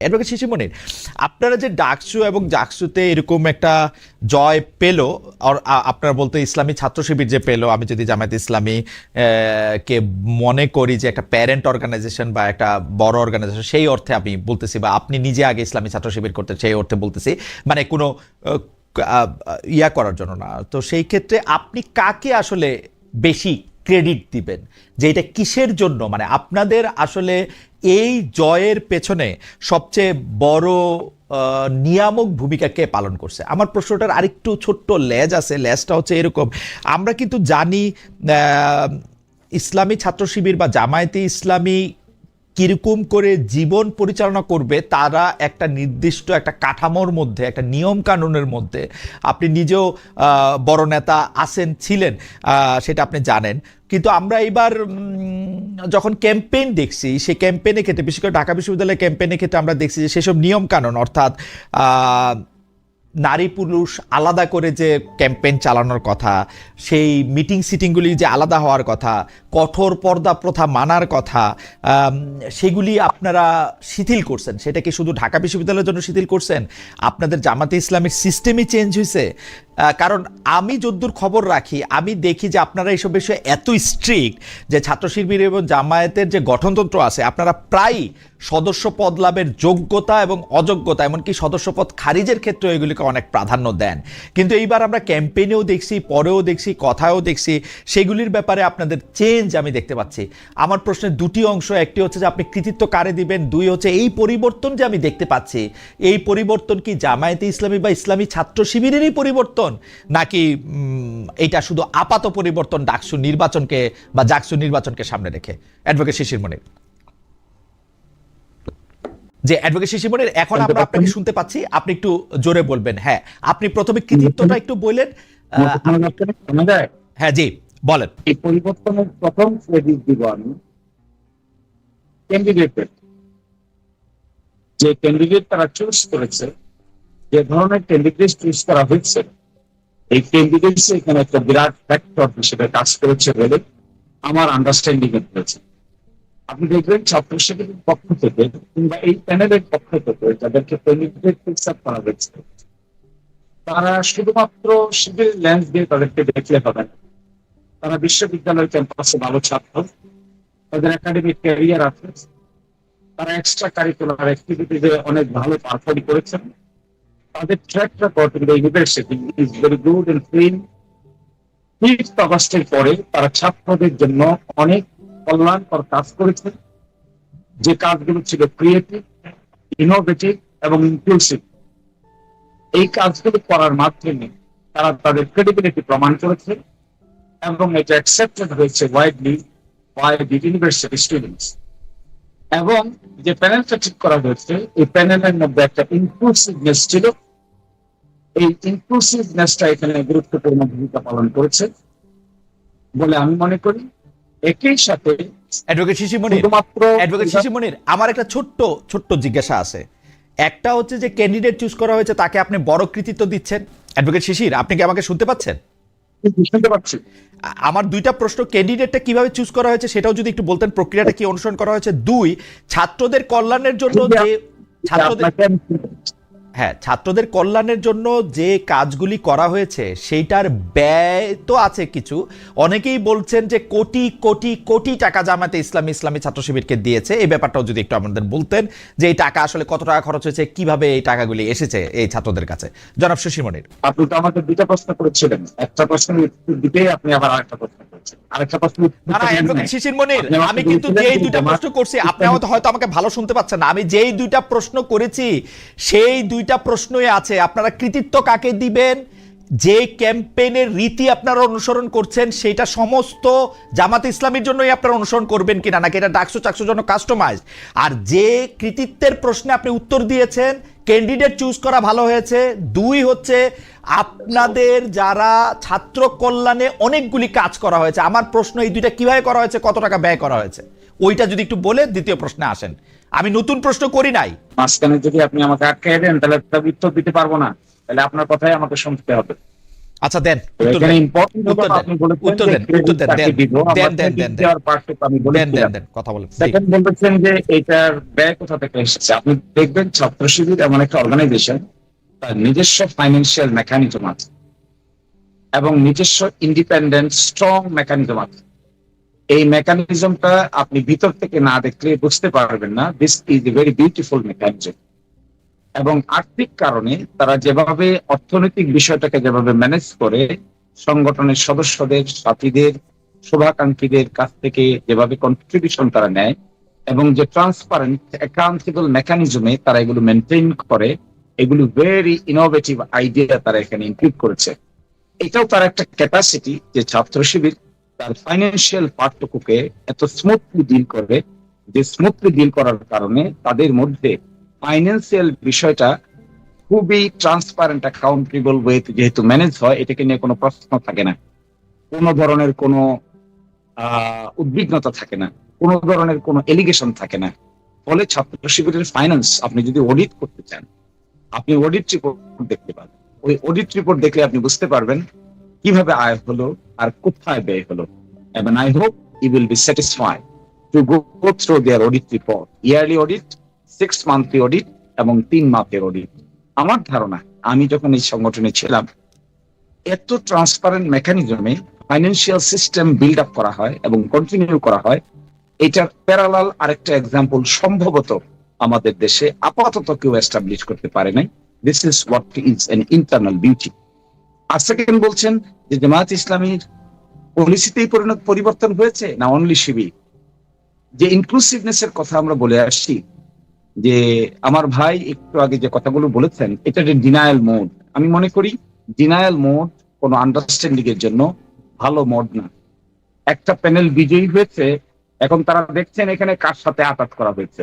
Advocate শিশিমণির আপনারা যে ডাকসু এবং জাকসুতে এরকম একটা জয় পেল, আর আপনারা বলতে ইসলামী ছাত্র শিবির যে পেল, আমি যদি জামায়াত ইসলামী কে মনে করি যে একটা প্যারেন্ট অর্গানাইজেশন বা একটা বড় অর্গানাইজেশন সেই অর্থে আমি বলতেছি বা আপনি নিজে আগে ইসলামী ছাত্র শিবির করতে সেই অর্থে বলতেছি। মানে কোনো ইয়া করার জন্য না। তো সেই ক্ষেত্রে আপনি কাকে আসলে বেশি ক্রেডিট দিবেন, যে এটা কিসের জন্য? মানে আপনাদের আসলে এই জয়ের পেছনে সবচেয়ে বড় নিয়ামক ভূমিকা কে পালন করছে? আমার প্রশ্নটার আরেকটু ছোট্ট লেজ আছে, লেজটা হচ্ছে এরকম। আমরা কিন্তু জানি ইসলামী ছাত্র শিবির বা জামায়াতে ইসলামী কীরকম করে জীবন পরিচালনা করবে, তারা একটা নির্দিষ্ট একটা কাঠামোর মধ্যে, একটা নিয়ম কানুনের মধ্যে, আপনি নিজেও বড় নেতা আছেন, ছিলেন সেটা আপনি জানেন। কিন্তু আমরা এবার যখন ক্যাম্পেইন দেখছি, সেই ক্যাম্পেইনের ক্ষেত্রে, বিশেষ করে ঢাকা বিশ্ববিদ্যালয়ের ক্যাম্পেইনের ক্ষেত্রে আমরা দেখছি যে সেসব নিয়ম কানুন, অর্থাৎ নারী পুরুষ আলাদা করে যে ক্যাম্পেইন চালানোর কথা, সেই মিটিং সিটিংগুলি যে আলাদা হওয়ার কথা, কঠোর পর্দা প্রথা মানার কথা সেগুলি আপনারা শিথিল করছেন। সেটা কি শুধু ঢাকা বিশ্ববিদ্যালয়ের জন্য শিথিল করছেন? আপনাদের জামাতে ইসলামিক সিস্টেমই চেঞ্জ হয়েছে কারণ আমি যদ্দূর খবর রাখি, আমি দেখি যে আপনারা এইসব বিষয়ে এত স্ট্রিক্ট যে ছাত্র শিবির এবং জামায়াতের যে গঠনতন্ত্র আছে, আপনারা প্রায়ই সদস্য পদ লাভের যোগ্যতা এবং অযোগ্যতা, এমনকি সদস্য পদ খারিজের ক্ষেত্রে এগুলিকে অনেক প্রাধান্য দেন। কিন্তু এইবার আমরা ক্যাম্পেইনেও দেখছি, পরেও দেখছি, কথায়ও দেখছি, সেগুলির ব্যাপারে আপনাদের চেঞ্জ আমি দেখতে পাচ্ছি। আমার প্রশ্নের দুটি অংশ, একটি হচ্ছে যে আপনি কৃতিত্ব কারে দিবেন, দুই হচ্ছে এই পরিবর্তন যে আমি দেখতে পাচ্ছি, এই পরিবর্তন কি জামায়াতে ইসলামী বা ইসলামী ছাত্র শিবিরেরই পরিবর্তন? নাকি উম, এটা শুধু আপাত পরিবর্তন ডাকসু নির্বাচনকে বা জাকসু নির্বাচনকে সামনে রেখে? অ্যাডভোকেট শিশির মনির। যে অ্যাডভোকেট শিশিমনির এখন আমরা আপনাকে শুনতে পাচ্ছি। আপনি একটু জোরে বলবেন। হ্যাঁ আপনি প্রথমে কৃতিত্বটা একটু বললেন হ্যাঁ জি বলেন। এই পরিবর্তনের প্রথম ক্রেডিট দিব আমি ক্যান্ডিডেটের যে ক্যান্ডিডেট তারা চুজ করেছে যে ধরনের ক্যান্ডিডেট চুজ করা হয়েছে এই ক্যান্ডিডেট এখানে একটা বিরাট ফ্যাক্টর হিসেবে কাজ করেছে বলে আমার আন্ডারস্ট্যান্ডিং এ হয়েছে আপনি দেখবেন ছাত্র শিবিরের পক্ষ থেকে কিংবা এই প্যানেলের পক্ষ থেকে যাদেরকে করা হয়েছে, তারা শুধুমাত্র শিবির লেন্স দিয়ে তাদেরকে দেখলে হবে না। তারা বিশ্ববিদ্যালয় ক্যাম্পাসে ভালো ছাত্র, তাদের একাডেমিক ক্যারিয়ার আছে, তারা এক্সট্রা কারিকুলার অ্যাক্টিভিটিতে অনেক ভালো পারফর্ম করেছেন। তাদের track record in the university is very good and clean fifth অগস্টের পরে তারা ছাত্রদের জন্য অনেক কল্যাণকর কাজ করেছে। যে কাজগুলো ছিল ক্রিয়েটিভ ইনোভেটিভ এবং ইনক্লুসিভ এই কাজগুলো করার মাধ্যমে তারা তাদের ক্রেডিবিলিটি প্রমাণ করেছে এবং এটা অ্যাকসেপ্টেড হয়েছে widely by the university students এবং যে প্যানেলটা ঠিক করা হয়েছে, এই প্যানেলের মধ্যে একটা ইনক্লুসিভনেস ছিল এই ইনক্লুসিভনেসটা এখানে গুরুত্বপূর্ণ ভূমিকা পালন করেছে বলে আমি মনে করি। একই সাথে অ্যাডভোকেট শুধুমাত্র অ্যাডভোকেট শিশিমনির আমার একটা ছোট্ট ছোট্ট জিজ্ঞাসা আছে। একটা হচ্ছে যে ক্যান্ডিডেট চুজ করা হয়েছে তাকে আপনি বড় কৃতিত্ব দিচ্ছেন। অ্যাডভোকেট শিশির আপনি কি আমাকে শুনতে পাচ্ছেন? শুনতে পাচ্ছি। আমার দুইটা প্রশ্ন ক্যান্ডিডেটটা কীভাবে চুজ করা হয়েছে সেটাও যদি একটু বলতেন প্রক্রিয়াটা কি অনুসরণ করা হয়েছে? দুই ছাত্রদের কল্যাণের জন্য যে ছাত্রদের হ্যাঁ ছাত্রদের কল্যাণের জন্য যে কাজগুলি করা হয়েছে সেইটার ব্যয় তো আছে কিছু। অনেকেই বলছেন যে কোটি কোটি কোটি টাকা জামাতে ইসলামী ইসলামী ছাত্র শিবিরকে দিয়েছে। এই ব্যাপারটাও যদি একটু আমাদের বলতেন যে এই টাকা আসলে কত টাকা খরচ হয়েছে কীভাবে এই টাকাগুলি এসেছে এই ছাত্রদের কাছে। জনাব সুশীমনির আপনি তো আমাকে দুইটা প্রশ্ন করেছিলেন। একটা উত্তর দিতেই আপনি আবার আরেকটা প্রশ্ন আরেকটা প্রশ্ন আমি কিন্তু যেই দুইটা প্রশ্ন করছি আপনি হয়তো হয়তো আমাকে ভালো শুনতে পাচ্ছেন না। আমি যেই দুইটা প্রশ্ন করেছি সেই দুইটা প্রশ্নই আছে। আপনারা কৃতিত্ব কাকে দিবেন? যে ক্যাম্পেইনের রীতি আপনারা অনুসরণ করছেন, সেটা সমস্ত জামাত ইসলামের জন্যই আপনারা অনুসরণ করবেন কিনা? নাকি এটা ডাকসু চাকসুর জন্য কাস্টমাইজ আর যে কৃতিত্বের প্রশ্নে আপনি উত্তর দিয়েছেন ক্যান্ডিডেট চুজ করা ভালো হয়েছে। দুই হচ্ছে, আপনাদের যারা ছাত্র কল্যাণে অনেকগুলি কাজ করা হয়েছে, আমার প্রশ্ন এই দুইটা কীভাবে করা হয়েছে, কত টাকা ব্যয় করা হয়েছে? ওইটা যদি একটু বলে দ্বিতীয় প্রশ্নে আসেন। আমি নতুন প্রশ্ন করি নাই। মাঝখানে যদি আপনি আমাকে আটকাই দেন তাহলে তার উত্তর দিতে পারব না। তাহলে আপনার কথাই আমাকে শুনতে হবে। আচ্ছা দেন উত্তর দেন। উত্তর দেন, উত্তর দেন, উত্তর দেন, দেন, দেন, দেন, দেন, দেন। কথা বলেন। সেকেন্ড বলতেছেন যে এটার ব্যয় কোথা থেকে এসেছে? আপনি দেখবেন ছাত্র শিবির এমন একটা অর্গানাইজেশন তার নিজস্ব ফাইন্যান্সিয়াল মেকানিজম আছে এবং নিজস্ব ইন্ডিপেন্ডেন্ট স্ট্রং মেকানিজম আছে। এই মেকানিজমটা আপনি ভিতর থেকে না দেখলে বুঝতে পারবেন না। This is a very beautiful mechanism এবং আর্থিক কারণে তারা যেভাবে অর্থনৈতিক বিষয়টাকে যেভাবে ম্যানেজ করে, সংগঠনের সদস্যদের, সাথীদের, শুভাকাঙ্ক্ষীদের কাছ থেকে যেভাবে কন্ট্রিবিউশন তারা নেয় এবং যে ট্রান্সপারেন্ট অ্যাকাউন্টেবল মেকানিজমে তারা এগুলো মেনটেন করে, এগুলো ভেরি ইনোভেটিভ আইডিয়া তারা এখানে ইনক্লুড করেছে। এটাও তার একটা ক্যাপাসিটি যে ছাত্র শিবির তার ফাইন্যান্সিয়াল পার্টটুকুকে এত স্মুথলি ডিল করে যে স্মুথলি ডিল করার কারণে তাদের মধ্যে ফাইন্যান্সিয়াল বিষয়টা খুবই ট্রান্সপারেন্ট অ্যাকাউন্টেবল ওয়েতে যেহেতু ম্যানেজ হয়, এটাকে নিয়ে কোনো প্রশ্ন থাকে না। কোনো ধরনের কোনো উদ্বিগ্নতা থাকে না। কোনো ধরনের কোনো এলিগেশন থাকে না। ফলে ছাত্র শিবিরের ফাইন্যান্স আপনি যদি অডিট করতে চান, আপনি অডিট রিপোর্ট দেখতে পাবেন। ওই অডিট রিপোর্ট দেখলে আপনি বুঝতে পারবেন কীভাবে আয় হলো আর কোথায় ব্যয় হলো। এবং I hope you will be satisfied to go through their audit report yearly audit six monthly audit এবং তিন মাসের অডিট আমার ধারণা, আমি যখন এই সংগঠনে ছিলাম, এত ট্রান্সপারেন্ট মেকানিজমে ফাইন্যান্সিয়াল সিস্টেম বিল্ড আপ করা হয় এবং কন্টিনিউ করা হয়, এটার প্যারালাল আরেকটা এক্সাম্পল সম্ভবত আমাদের দেশে আপাতত কেউ এস্টাবলিশ করতে পারে নাই। This is what is an internal beauty R second বলছেন যে জামায়াত ইসলামীর পলিসিতেই পরিণত পরিবর্তন হয়েছে না অনলি শিবির? যে ইনক্লুসিভনেস এর কথা আমরা বলে আসছি, যে আমার ভাই একটু আগে যে কথাগুলো বলেছেন, এটা যে ডিনায়াল মোড আমি মনে করি ডিনায়াল মোড কোনো আন্ডারস্ট্যান্ডিং এর জন্য ভালো মোড না। একটা প্যানেল বিজয়ী হয়েছে, এখন তারা দেখছেন এখানে কার সাথে আটাত করা হয়েছে।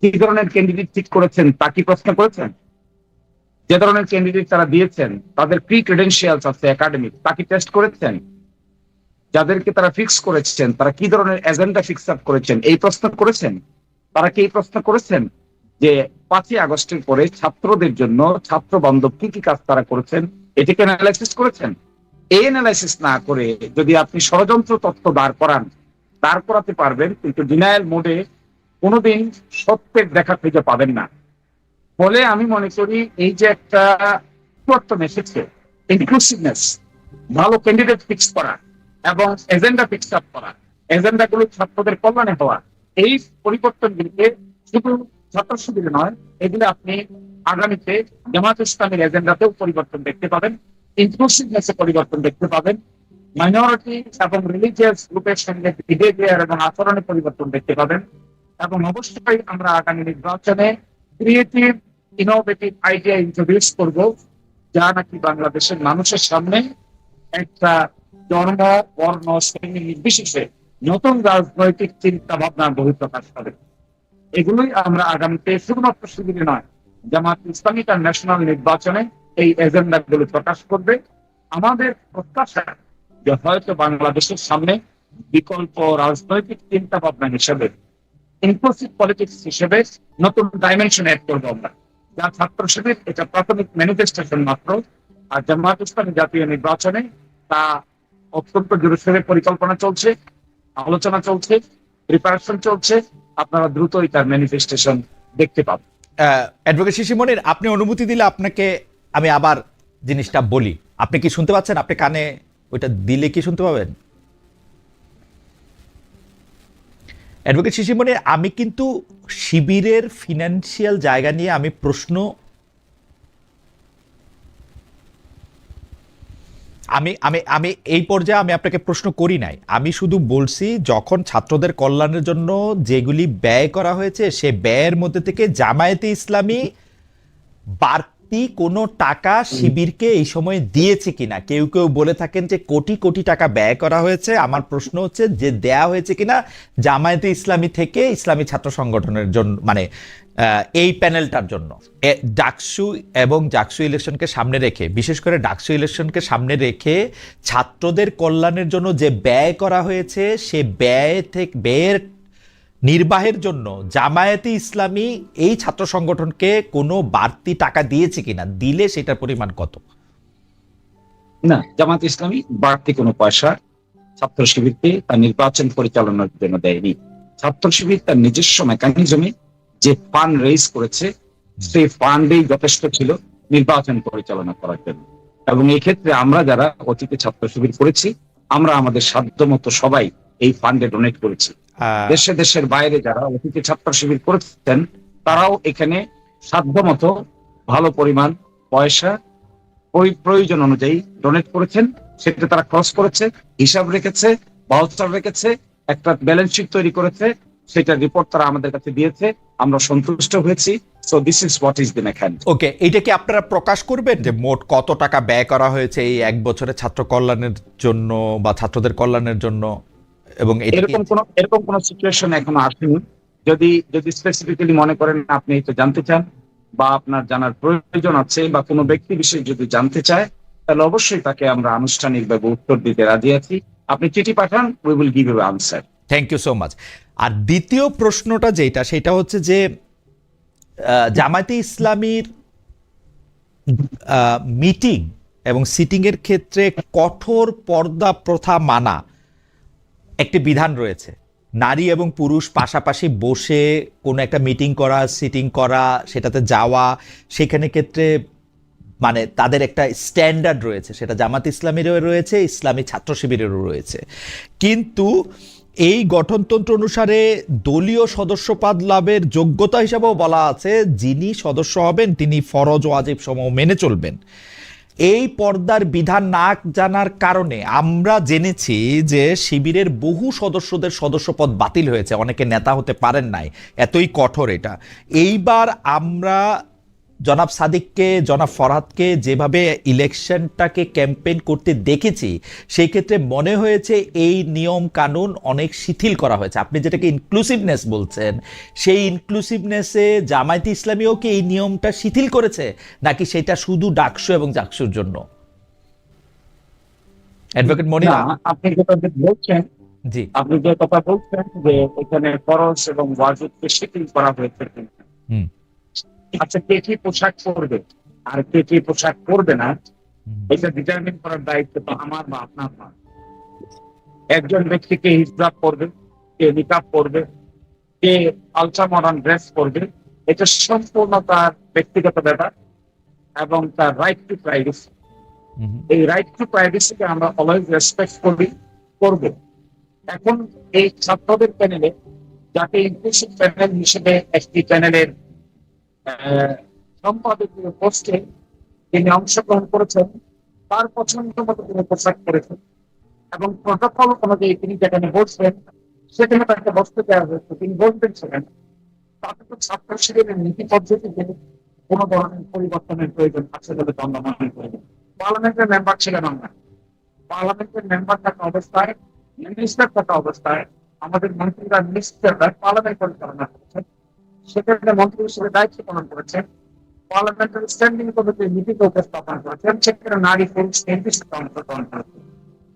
কি ধরনের ক্যান্ডিডেট ঠিক করেছেন তা কি প্রশ্ন করেছেন? যে ধরনের ক্যান্ডিডেট তারা দিয়েছেন, তাদের প্রি ক্রেডেন্সিয়ালস আছে একাডেমিক তা কি টেস্ট করেছেন। যাদেরকে তারা ফিক্স করেছেন, তারা কি ধরনের এজেন্ডা ফিক্স আপ করেছেন, এই প্রশ্ন করেছেন? তারা কি এই প্রশ্ন করেছেন? যে পাঁচই আগস্টের পরে ছাত্রদের জন্য ছাত্র বান্ধব কি কি কাজ তারা করেছেন? এটাকে অ্যানালাইসিস করেছেন? এই অ্যানালাইসিস না করে যদি আপনি ষড়যন্ত্র তত্ত্ব দাঁড় করান, দাঁড় করাতে পারবেন, কিন্তু ডিনায়াল মোডে কোনোদিন সত্যের দেখা খুঁজে পাবেন না। ফলে আমি মনে করি এই যে একটা পরিবর্তন এসেছে ইনক্লুসিভনেস ভালো ক্যান্ডিডেট ফিক্স করা এবং এজেন্ডা ফিক্স আপ করা এজেন্ডা গুলো ছাত্রদের কল্যাণে হওয়া, এই পরিবর্তনগুলিকে শুধু ছাত্র শিবিরে নয়, এগুলো আপনি আগামীতে জামাত ইসলামের এজেন্ডাতেও পরিবর্তন দেখতে পাবেন ইনক্লুসিভনেস পরিবর্তন দেখতে পাবেন মাইনরিটি এবং রিলিজিয়াস গ্রুপের সঙ্গে বিহেভিয়ার এবং আচরণে পরিবর্তন দেখতে পাবেন এবং অবশ্যই আমরা আগামী নির্বাচনে ক্রিয়েটিভ ইনোভেটিভ আইডিয়া ইন্ট্রোডিউস করব, যা নাকি বাংলাদেশের মানুষের সামনে একটা ধর্ম বর্ণ, শ্রেণি নির্বিশেষে নতুন রাজনৈতিক চিন্তা ভাবনার বহিঃপ্রকাশ করে। এগুলোই আমরা আগামীতে শুধুমাত্র শিবিরে নয়, জামাত ইসলামিক আর ন্যাশনাল নির্বাচনে এই এজেন্ডা গুলো প্রকাশ করবে। আমাদের প্রত্যাশা যে হয়তো বাংলাদেশের সামনে বিকল্প রাজনৈতিক চিন্তা ভাবনা হিসেবে ইনক্লুসিভ পলিটিক্স হিসেবে নতুন ডাইমেনশন অ্যাড করব আমরা। যা ছাত্র শিবির এটা প্রাথমিক ম্যানিফেস্টেশন মাত্র, আর জামাত ইসলামী জাতীয় নির্বাচনে তা অত্যন্ত জোরসোরে পরিকল্পনা চলছে, আলোচনা চলছে প্রিপারেশন চলছে, আপনারা দ্রুতই তার ম্যানিফেস্টেশন দেখতে পাবেন। অ্যাডভোকেট শিশিমনির আপনি অনুমতি দিলে আপনাকে আমি আবার জিনিসটা বলি। আপনি কি শুনতে পাচ্ছেন? আপনি কানে ওইটা দিলে কি শুনতে পাবেন? অ্যাডভোকেট শিশিমনির আমি কিন্তু শিবিরের ফিনান্সিয়াল জায়গা নিয়ে আমি প্রশ্ন আমি আমি আমি এই পর্যায়ে আমি আপনাকে প্রশ্ন করি নাই। আমি শুধু বলছি, যখন ছাত্রদের কল্যাণের জন্য যেগুলি ব্যয় করা হয়েছে, সে ব্যয়ের মধ্যে থেকে জামায়াতে ইসলামী বাড়তি কোনো টাকা শিবিরকে এই সময়ে দিয়েছে কিনা? কেউ কেউ বলে থাকেন যে কোটি কোটি টাকা ব্যয় করা হয়েছে। আমার প্রশ্ন হচ্ছে যে দেয়া হয়েছে কিনা? জামায়াতে ইসলামী থেকে ইসলামী ছাত্র সংগঠনের জন্য মানে এই প্যানেলটার জন্য। ডাকসু এবং ডাকসু ইলেকশনকে সামনে রেখে, বিশেষ করে ডাকসু ইলেকশনকে সামনে রেখে ছাত্রদের কল্যাণের জন্য যে ব্যয় করা হয়েছে, সে ব্যয় থেকে, ব্যয়ের নির্বাহের জন্য জামায়াতে ইসলামী এই ছাত্র সংগঠনকে কোনো বাড়তি টাকা দিয়েছে কিনা? দিলে সেটার পরিমাণ কত? না জামাত ইসলামী বাড়তি কোনো পয়সা ছাত্র শিবিরকে তার নির্বাচন পরিচালনার জন্য দেয়নি। ছাত্র শিবির তার নিজস্ব মেকানিজমে যে ফান্ড রেজ করেছে, সেই ফান্ডেই যথেষ্ট ছিল নির্বাচন পরিচালনা করার জন্য। এবং এই ক্ষেত্রে আমরা যারা অতীতে ছাত্র শিবির করেছি, আমরা আমাদের সাধ্য মতো সবাই এই ফান্ডে ডোনেট করেছি। দেশে দেশের বাইরে যারা অতীতে ছাত্র শিবির করেছেন তারাও এখানে সাধ্য মতো ভালো পরিমাণ পয়সা ওই প্রয়োজন অনুযায়ী ডোনেট করেছেন। সেটা তারা ক্রস করেছে হিসাব রেখেছে বাউচার রেখেছে একটা ব্যালেন্স শিট তৈরি করেছে সেটা রিপোর্ট তারা আমাদের কাছে দিয়েছে। আমরা সন্তুষ্ট হয়েছি। So this is what is the মেকান okay এটা কি আপনারা প্রকাশ করবেন যে মোট কত টাকা ব্যয় করা হয়েছে এই এক বছরে ছাত্র কল্যাণের জন্য বা ছাত্রদের কল্যাণের জন্য? এবং এরকম কোন এরকম কোন সিচুয়েশন এখনও আসেনি। যদি যদি স্পেসিফিক্যালি মনে করেন আপনি এটা জানতে চান বা আপনার জানার প্রয়োজন আছে বা কোনো ব্যক্তি বিষয়ে যদি জানতে চায় তাহলে অবশ্যই তাকে আমরা আনুষ্ঠানিকভাবে উত্তর দিতে রাজি আছি। আপনি চিঠি পাঠান we will give you answer thank you so much আর দ্বিতীয় প্রশ্নটা যেটা সেটা হচ্ছে যে আহ, জামায়াতে ইসলামীর মিটিং এবং সিটিং এর ক্ষেত্রে কঠোর পর্দা প্রথা মানা। একটি বিধান রয়েছে। নারী এবং পুরুষ পাশাপাশি বসে কোনো একটা মিটিং করা সিটিং করা, সেটাতে যাওয়া, সেখানে ক্ষেত্রে মানে তাদের একটা স্ট্যান্ডার্ড রয়েছে। সেটা জামাত ইসলামীরও রয়েছে, ইসলামী ছাত্র শিবিরেরও রয়েছে। কিন্তু এই গঠনতন্ত্র অনুসারে দলীয় সদস্যপদ লাভের যোগ্যতা হিসাবেও বলা আছে, যিনি সদস্য হবেন তিনি ফরজ ওয়াজিব সমূহ মেনে চলবেন। এই পর্দার বিধান না জানার কারণে আমরা জেনেছি যে শিবিরের বহু সদস্যদের সদস্যপদ বাতিল হয়েছে। অনেকে নেতা হতে পারেন নাই। এতই কঠোর এটা। এইবার আমরা জনাব সাদিককে জনাব ফরহাদকে যেভাবে ইলেকশনটাকে ক্যাম্পেইন করতে দেখেছি সেই ক্ষেত্রে মনে হয়েছে এই নিয়ম কানুন অনেক শিথিল করা হয়েছে। আপনি যেটাকে ইনক্লুসিভনেস বলছেন সেই ইনক্লুসিভনেসে জামায়াতে ইসলামীও কি এই নিয়মটা শিথিল করেছে নাকি সেটা শুধু ডাকসু এবং জাকসুর জন্য? অ্যাডভোকেট মনিরা আপনি যেটা বলছেন জি। আপনি যে কথা বলছেন যে এখানে ফরজ এবং ওয়াজিবকে শিথিল করা হয়েছে হুম। আচ্ছা কে কি পোশাক পরবে? আর কে কি পোশাক পরবে না? এটা ডিটারমিন করার দায়িত্ব তো আমার বা আপনার না। একজন ব্যক্তিকে হিজাব পরবে কে নিকাব পরবে কে আলট্রা মডার্ন ড্রেস পরবে এটা সম্পূর্ণ তার ব্যক্তিগত ব্যাপার এবং তার রাইট টু প্রাইভেসি এই রাইট টু প্রাইভেসিকে আমরা অলওয়েজ রেসপেক্ট করি করব। এখন এই ছাত্রদের প্যানেলে যাকে ইনক্লুসিভ প্যানেল হিসেবে একটি প্যানেলের সম্পাদকীয় পোস্টে তিনি অংশগ্রহণ করেছেন, তার পছন্দ মতো তিনি পোশাক করেছেন এবং প্রোটোকল অনুযায়ী তিনি যেখানে বসবেন, সেখানে তাকে বসতে দেওয়া হয়েছে। তিনি বসবেন সেখানে, তাতে তো ছাত্র শিবিরের নীতি পদ্ধতিতে কোনো ধরনের পরিবর্তনের প্রয়োজন আছে বলে আমরা মনে করি পার্লামেন্টের মেম্বার ছিলেন আমরা। পার্লামেন্টের মেম্বার থাকা অবস্থায় মিনিস্টার থাকা অবস্থায় আমাদের মন্ত্রীরা মিনিস্টাররা পার্লামেন্ট পরিচালনা করেছেন সেখানে মন্ত্রী হিসেবে দায়িত্ব পালন করেছেন পার্লামেন্টারি স্ট্যান্ডিং কমিটির নীতিকে উপস্থাপন করেছেন সেখানে নারী পুরুষ সাথে অংশগ্রহণ করেছেন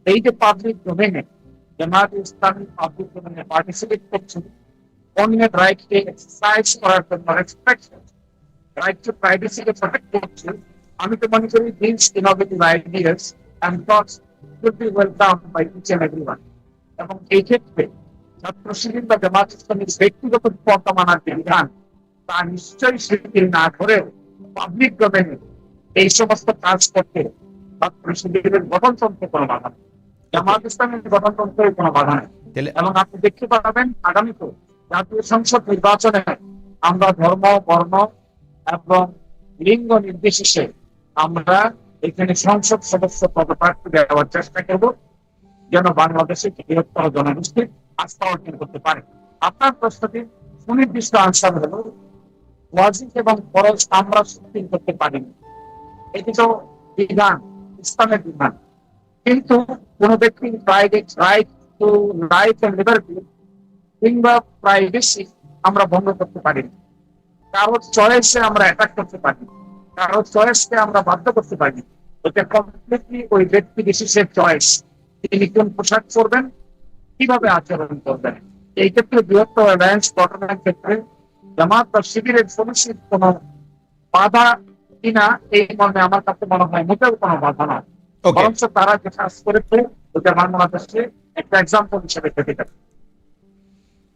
এই যে পাবলিক ডোমেনে জামাত ইসলামী পাবলিক ডোমেনে পার্টিসিপেট করছেন অন্যের রাইটকে এক্সারসাইজ করার জন্য রেসপেক্ট রাইট টু প্রাইভেসিকে প্রোটেক্ট করছে। আমি তো মনে করি this innovative ideas and thoughts should be welcome by each and everyone এবং এই ক্ষেত্রে ছাত্র শিবির বা জামাত ইসলামীর ব্যক্তিগত পথ মানার বিধান তা নিশ্চয়ই না পাবলিক ডোমেনে এই সমস্ত কাজ করতে ছাত্র শিবিরের গঠনতন্ত্রে কোনো বাধা নেই। জামাত ইসলামের গঠনতন্ত্রের কোনো বাধা নেই। এবং আপনি দেখতে পাবেন আগামীতে জাতীয় সংসদ নির্বাচনে আমরা ধর্ম বর্ণ এবং লিঙ্গ নির্বিশেষে আমরা এখানে সংসদ সদস্য পদপ্রার্থী দেওয়ার চেষ্টা করব। যেন বাংলাদেশে বৃহত্তর জনগোষ্ঠীর আস্থা অর্জন করতে পারে। আপনার প্রশ্নটি সুনির্দিষ্ট আনসার হলো ওয়াজিব এবং ফরজ আমরা সুপ্রিম করতে পারিনি। এটি তো বিধান, ইসলামের বিধান। কিন্তু কোন ব্যক্তির private right to life and liberty কিংবা প্রাইভেসি আমরা ভঙ্গ করতে পারি না। কারোর চয়েসে আমরা অ্যাটাক করতে পারি। কারোর চয়েসকে আমরা বাধ্য করতে পারি কমপ্লিটলি ওই ব্যক্তি বিশেষের চয়েস তিনি কোন পোশাক পরবেন কীভাবে আচরণ করবেন? এই ক্ষেত্রে বৃহত্তর অ্যালায়েন্স গঠনের ক্ষেত্রে জামাত বা শিবিরের সুনিশ্চিত কোন বাধা কিনা এই মর্মে আমার কাছে মনে হয় মোটেও কোনো বাধা নয়। ওকে বরঞ্চ তারা যে কাজ করেছে ওটা বাংলাদেশে একটা এক্সাম্পল হিসেবে খেতে পারে।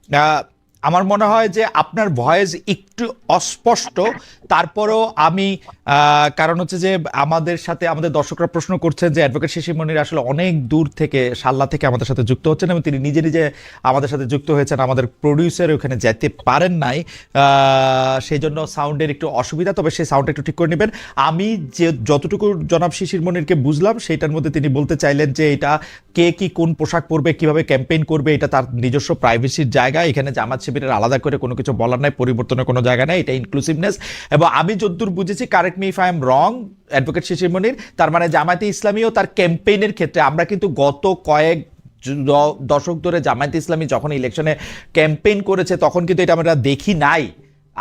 আহ, আমার মনে হয় যে আপনার ভয়েস একটু অস্পষ্ট, তারপরও আমি কারণ হচ্ছে যে আমাদের সাথে আমাদের দর্শকরা প্রশ্ন করছেন যে অ্যাডভোকেট শিশির মনির আসলে অনেক দূর থেকে সাল্লা থেকে আমাদের সাথে যুক্ত হচ্ছেন এবং তিনি নিজে নিজে আমাদের সাথে যুক্ত হয়েছেন। আমাদের প্রডিউসার ওখানে যেতে পারেন নাই। সেই জন্য সাউন্ডের একটু অসুবিধা, তবে সেই সাউন্ড একটু ঠিক করে নেবেন। আমি যে যতটুকু জনাব শিশির মনিরকে বুঝলাম সেটার মধ্যে তিনি বলতে চাইলেন যে এটা কে কি কোন পোশাক পরবে, কীভাবে ক্যাম্পেইন করবে, এটা তার নিজস্ব প্রাইভেসির জায়গা। এখানে জামাত শিবিরের আলাদা করে কোনো কিছু বলার নাই, পরিবর্তনের কোনো জায়গা নাই, এটা ইনক্লুসিভনেস এবং আমি যদ্দূর বুঝেছি correct me if I am wrong advocate Shishir Monir, তার মানে জামায়াতে ইসলামী ও তার ক্যাম্পেইনের ক্ষেত্রে, আমরা কিন্তু গত কয়েক দশক ধরে জামায়াতে ইসলামী যখন ইলেকশনে ক্যাম্পেইন করেছে, তখন কিন্তু এটা আমরা দেখি নাই।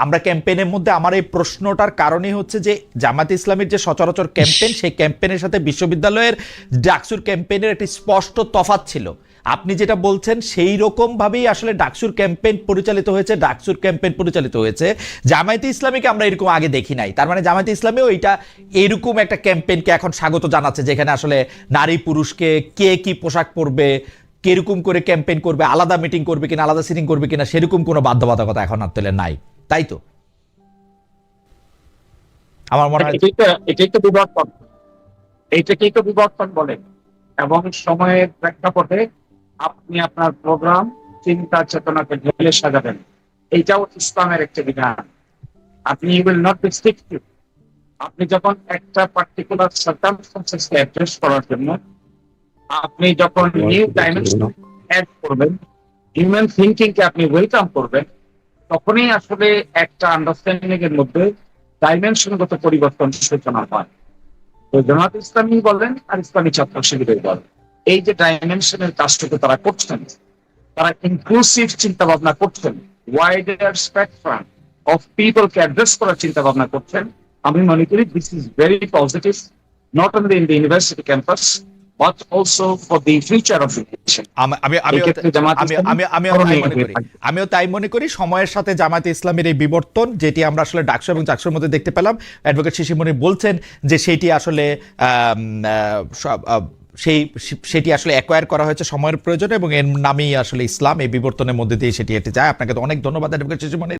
আমরা ক্যাম্পেইনের মধ্যে আমার এই প্রশ্নটার কারণই হচ্ছে যে জামাত ইসলামের যে সচরাচর ক্যাম্পেইন সেই ক্যাম্পেইনের সাথে বিশ্ববিদ্যালয়ের ডাকসুর ক্যাম্পেইনের একটি স্পষ্ট তফাৎ ছিল। আপনি যেটা বলছেন সেই রকম ভাবেই আসলে ডাকসুর ক্যাম্পেইন পরিচালিত হয়েছে ডাকসুর ক্যাম্পেইন পরিচালিত হয়েছে। জামায়াতে ইসলামীকে আমরা এরকম আগে দেখি নাই। তার মানে জামায়াতে ইসলামীও এটা এরকম একটা ক্যাম্পেইনকে এখন স্বাগত জানাচ্ছে যেখানে আসলে নারী পুরুষকে কে কি পোশাক পরবে কীরকম করে ক্যাম্পেইন করবে আলাদা মিটিং করবে কিনা আলাদা সিটিং করবে কিনা সেরকম কোনো বাধ্যবাধকতা এখন আর তেলে নাই। তাই তো? আমার মনে হয় এটাই তো এটাই তো বিবর্তন। এইটাকেই তো বিবর্তন বলে। এবং সময়ের প্রেক্ষাপটে আপনি আপনার প্রোগ্রাম চিন্তা চেতনাকে ঢেলে সাজাবেন। এইটাও ইসলামের একটি বিধান। আপনি you will not be strictive আপনি যখন একটা পার্টিকুলার সার্কামস্টান্সেসকে অ্যাড্রেস করার জন্য আপনি যখন নিউ ডাইমেনশন অ্যাড করবেন হিউম্যান থিঙ্কিং কে আপনি ওয়েলকাম করবেন তখনই আসলে একটা আন্ডারস্ট্যান্ডিং এর মধ্যে ডাইমেনশনগত পরিবর্তন সূচনা হয়। তো জামাত ইসলামী বলেন আর ইসলামী ছাত্র শিবিরের বলেন, এই যে ডাইমেনশনের কাজটুকু তারা করছেন, তারা ইনক্লুসিভ চিন্তা ভাবনা করছেন ওয়াইডার স্পেকট্রাম অফ পিপলকে অ্যাড্রেস করার চিন্তা ভাবনা করছেন, আমি মনে করি this is very positive not only in the university campus আমি আমি আমি আমি আমিও তাই মনে করি। আমিও তাই মনে করি সময়ের সাথে জামায়াতে ইসলামের এই বিবর্তন যেটি আমরা আসলে ডাকসু এবং চাকসুর মধ্যে দেখতে পেলাম অ্যাডভোকেট শিশিমণি বলছেন যে সেটি আসলে সেই সেটি আসলে অ্যাকোয়ার করা হয়েছে সময়ের প্রয়োজনে এবং এর নামেই আসলে ইসলাম এই বিবর্তনের মধ্যে দিয়ে সেটি হেঁটে যায়। আপনাকে তো অনেক ধন্যবাদ অ্যাডভোকেট শিশিমণি